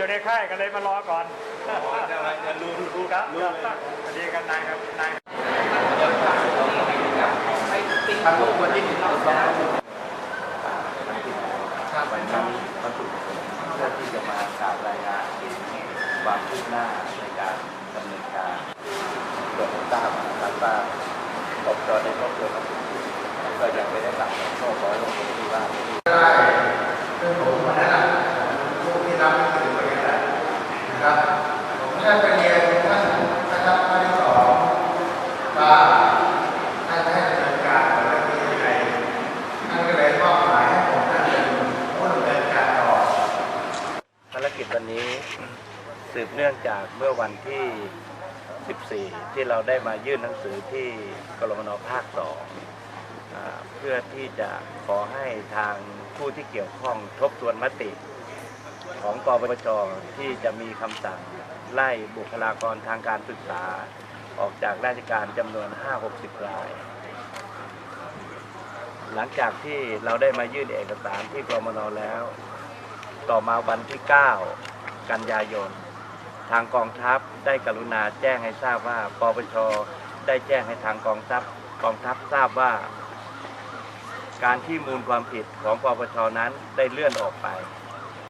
อยู่ในค่ายกันเลยมารอก่อนจะจะรู้รู้ครับรู้ครับสวัสดีครับนายครับนายทางคนที่มีความสามารถข้ามวันนี้วันศุกร์เพื่อที่จะมากราบรายงานความคืบหน้าในการดำเนินการเกิดทราบนะครับว่าปปชได้รบกวน วันนี้สืบเนื่องจากเมื่อวันที่ 14 ที่เราได้มายื่นหนังสือที่กรมนภาค2อ่าเพื่อที่จะขอให้ทางผู้ที่เกี่ยวข้องทบทวนมติของกปปชที่จะมีคำสั่งไล่บุคลากรทางการศึกษา ออกจากราชการจำนวน 5-60 ราย หลังจากที่เราได้มายื่นเอกสารที่กรมนแล้ว ต่อมาวันที่ 9 กันยายน ทางกองทัพได้กรุณาแจ้งให้ทราบว่าปปชได้แจ้งให้ทางกองทัพกองทัพทราบว่า การที่มูลความผิดของปปชนั้นได้เลื่อนออกไป